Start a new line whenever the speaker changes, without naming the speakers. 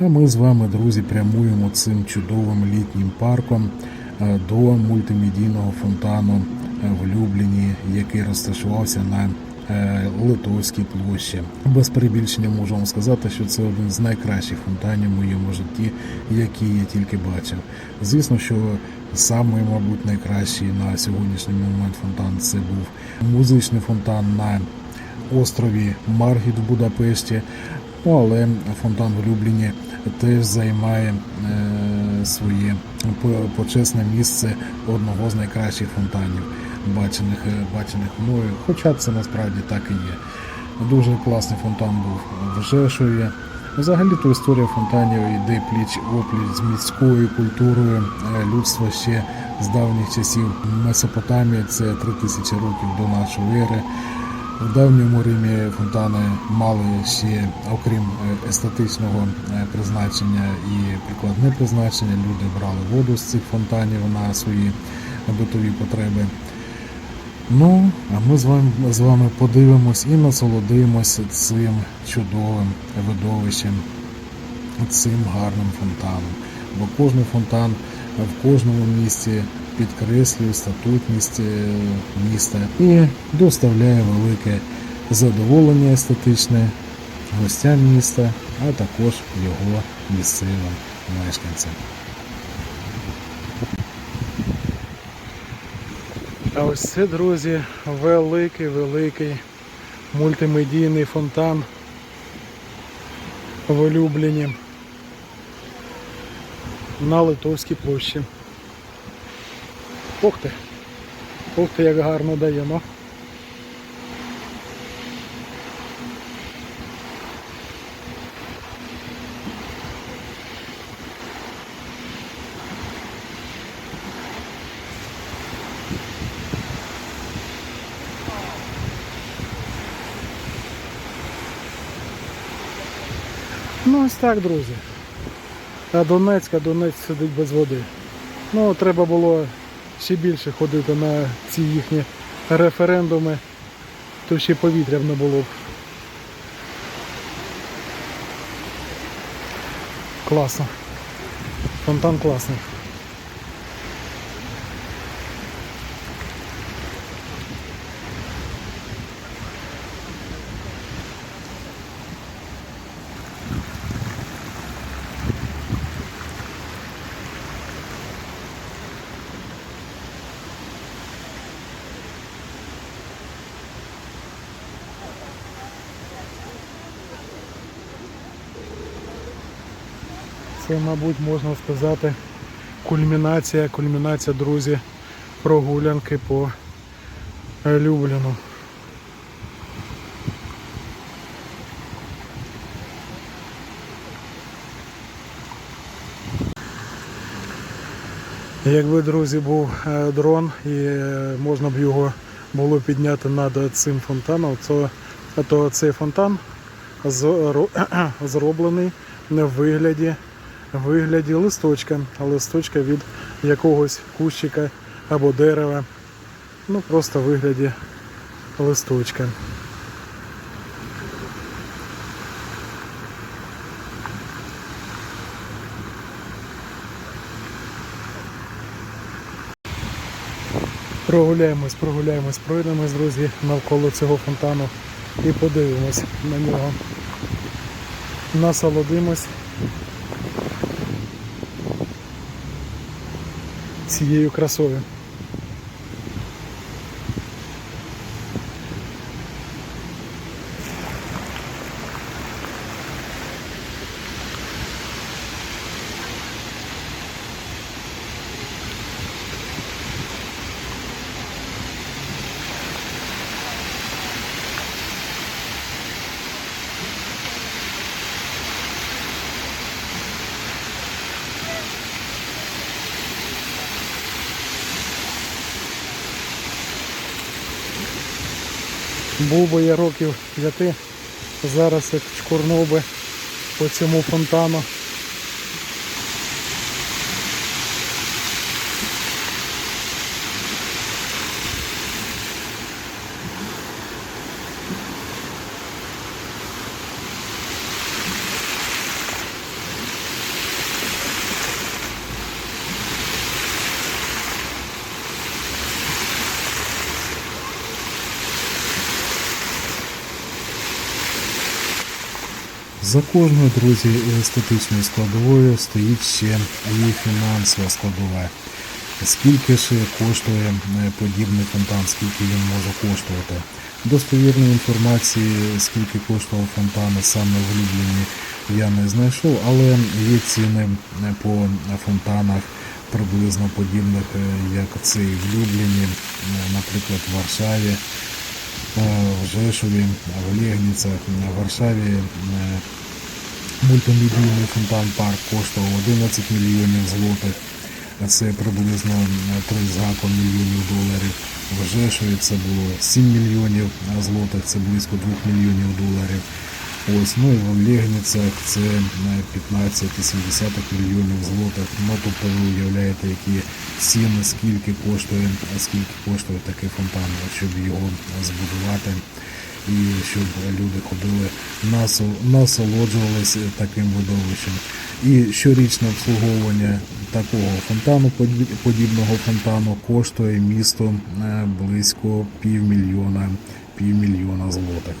А ми з вами, друзі, прямуємо цим чудовим літнім парком е, до мультимедійного фонтану е, в Любліні, який розташувався на е, Литовській площі. Без перебільшення можу вам сказати, що це один з найкращих фонтанів в моєму житті, які я тільки бачив. Звісно, що самий, мабуть, найкращий на сьогоднішній момент фонтан це був музичний фонтан на острові Маргіт в Будапешті. Ну, але фонтан в Любліні теж займає е, своє почесне місце одного з найкращих фонтанів, бачених, е, бачених мною. Хоча це насправді так і є. Дуже класний фонтан був в Жешові. Взагалі то історія фонтанів йде пліч опліч з міською культурою е, людства ще з давніх часів. Месопотамія це 3000 років до нашої ери. В давньому Римі фонтани мали ще, окрім е, естетичного е, призначення і прикладне призначення, люди брали воду з цих фонтанів на свої битові потреби. Ну, а ми з вами, з вами подивимось і насолодимося цим чудовим видовищем, цим гарним фонтаном. Бо кожен фонтан в кожному місті підкреслює статутність е, міста і доставляє велике задоволення естетичне гостям міста, а також його місцевим мешканцям. А ось це, друзі, великий великий мультимедійний фонтан в Улюблені на Литовській площі. Ух ти! Ух ти, як гарно дає, ну. Ось так, друзі. А Донецьк, а Донець сидить без води. Ну, треба було ще більше ходити на ці їхні референдуми, то ще повітря не було б. Класно. Фонтан класний. Це, мабуть, можна сказати, кульмінація, кульмінація, друзі, прогулянки по е, Любліну. Якби, друзі, був е, дрон і е, можна б його було підняти над цим фонтаном, то, то цей фонтан зроблений в вигляді, вигляді листочка, листочка від якогось кущика або дерева. Ну просто в вигляді листочка. Прогуляємось, прогуляємось, пройдемось, друзі, навколо цього фонтану і подивимось на нього. Насолодимось цією красою. Був би я років п'яти, зараз як чкурнув би по цьому фонтану. За кожною, друзі, естетичною складовою стоїть ще і фінансова складова. Скільки ж коштує е, подібний фонтан, скільки він може коштувати? Достовірної інформації, скільки коштував фонтан саме в Любліні, я не знайшов, але є ціни е, по фонтанах приблизно подібних, е, як цей в Любліні, наприклад, в Варшаві, в Жешові, в Олєгніцях, в Варшаві. е, Мультимедійний фонтан парк коштував 11 мільйонів злотих. а Це приблизно 3 з гаком мільйонів доларів. В Жешові це було 7 мільйонів злотих, це близько 2 мільйонів доларів. Ось, ну і в Лєгніцях це е, 15,7 мільйонів злотих. Ну, тобто ви уявляєте, які ціни, скільки коштує, скільки коштує такий фонтан, щоб його збудувати і щоб люди ходили насолоджувалися таким видовищем. І щорічне обслуговування такого фонтану, подібного фонтану, коштує місто е, близько півмільйона, півмільйона злотих.